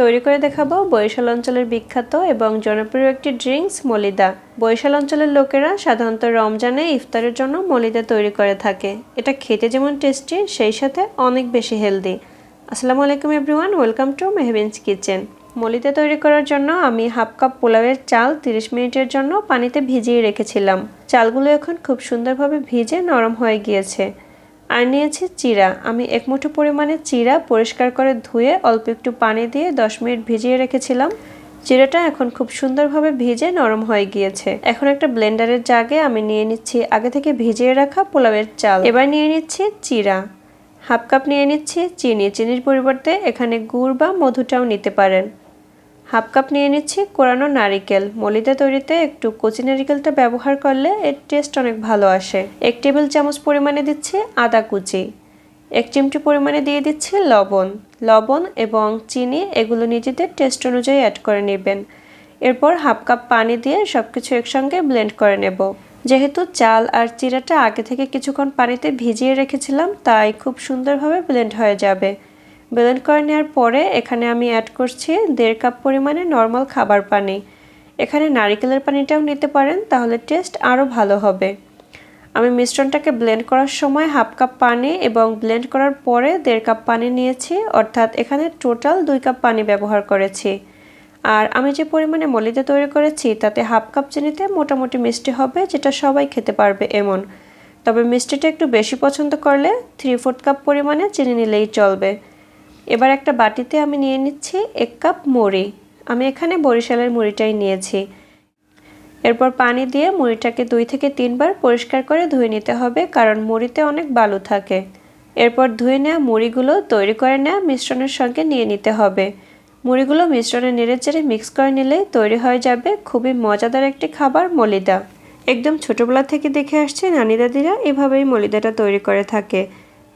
তৈরি করে দেখাবো বরিশাল অঞ্চলের বিখ্যাত এবং জনপ্রিয় একটি ড্রিঙ্কস, মলিদা। বরিশাল অঞ্চলের লোকেরা সাধারণত রমজানে ইফতারের জন্য মলিদা তৈরি করে থাকে। এটা খেতে যেমন টেস্টি, সেই সাথে অনেক বেশি হেলদি। আসসালামু আলাইকুম everyone, welcome to Mehbin's kitchen. Molida তৈরি করার জন্য আমি হাফ কাপ পোলাওয়ের চাল 30 মিনিটের জন্য পানিতে ভিজিয়ে রেখেছিলাম। চালগুলো এখন খুব সুন্দরভাবে ভিজে নরম হয়ে গিয়েছে। আর নিয়েছি চিরা। আমি এক মুঠো পরিমাণে চিরা পরিষ্কার করে ধুয়ে অল্প একটু পানি দিয়ে দশ মিনিট ভিজিয়ে রেখেছিলাম। চিরাটা এখন খুব সুন্দরভাবে ভিজে নরম হয়ে গিয়েছে। এখন একটা ব্লেন্ডারের জাগে আমি নিয়ে নিচ্ছি আগে থেকে ভিজিয়ে রাখা পোলাওয়ের চাল। এবার নিয়ে নিচ্ছি চিরা। হাফ কাপ নিয়ে নিচ্ছি চিনি। চিনির পরিবর্তে এখানে গুড় বা মধুটাও নিতে পারেন। হাফ কাপ নিয়ে নিচ্ছি কোরানো নারিকেল। মলিদা তৈরিতে একটু কচি নারিকেলটা ব্যবহার করলে এর টেস্ট অনেক ভালো আসে। এক টেবিল চামচ পরিমাণে দিচ্ছি আদা কুচি। এক চিমটি পরিমাণে দিয়ে দিচ্ছি লবণ। লবণ এবং চিনি এগুলো নিজেদের টেস্ট অনুযায়ী অ্যাড করে নেবেন। এরপর হাফ কাপ পানি দিয়ে সব কিছু একসঙ্গে ব্লেন্ড করে নেব। যেহেতু চাল আর চিরাটা আগে থেকে কিছুক্ষণ পানিতে ভিজিয়ে রেখেছিলাম, তাই খুব সুন্দরভাবে ব্লেন্ড হয়ে যাবে। ব্লেন্ড করে নেওয়ার পরে এখানে আমি অ্যাড করছি দেড় কাপ পরিমাণে নর্মাল খাবার পানি। এখানে নারিকেলের পানিটাও নিতে পারেন, তাহলে টেস্ট আরও ভালো হবে। আমি মিশ্রণটাকে ব্লেন্ড করার সময় হাফ কাপ পানি এবং ব্লেন্ড করার পরে দেড় কাপ পানি নিয়েছি, অর্থাৎ এখানে টোটাল দুই কাপ পানি ব্যবহার করেছি। আর আমি যে পরিমাণে মলিদা তৈরি করেছি, তাতে হাফ কাপ চিনিতে মোটামুটি মিষ্টি হবে, যেটা সবাই খেতে পারবে এমন। তবে মিষ্টিটা একটু বেশি পছন্দ করলে থ্রি ফোর্থ কাপ পরিমাণে চিনি নিলেই চলবে। এবার একটা বাটিতে আমি নিয়ে নিচ্ছি এক কাপ মুড়ি। আমি এখানে বরিশালের মুড়িটাই নিয়েছি। এরপর পানি দিয়ে মুড়িটাকে দুই থেকে তিনবার পরিষ্কার করে ধুয়ে নিতে হবে, কারণ মুড়িতে অনেক বালু থাকে। এরপর ধুয়ে নেওয়া মুড়িগুলো তৈরি করে নেওয়া মিশ্রণের সঙ্গে নিয়ে নিতে হবে। মুড়িগুলো মিশ্রণে নেড়ে চেড়ে মিক্স করে নিলে তৈরি হয়ে যাবে খুবই মজাদার একটি খাবার মলিদা। একদম ছোটোবেলা থেকে দেখে আসছে নানি দাদিরা এভাবেই মলিদাটা তৈরি করে থাকে।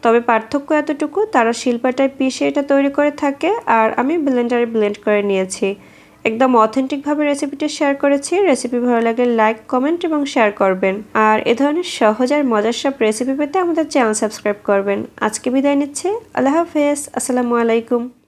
তবে পার্থক্য এতটুকু, তারা শিল্পাটায় পিষে এটা তৈরি করে থাকে আর আমি ব্লেন্ডারে ব্লেন্ড করে নিয়েছি। একদম অথেন্টিকভাবে রেসিপিটি শেয়ার করেছি। রেসিপি ভালো লাগলে লাইক, কমেন্ট এবং শেয়ার করবেন। আর এ ধরনের সহজ আর মজার সব রেসিপি পেতে আমাদের চ্যানেল সাবস্ক্রাইব করবেন। আজকে বিদায় নিচ্ছে। আল্লাহ হাফেজ। আসসালামু আলাইকুম।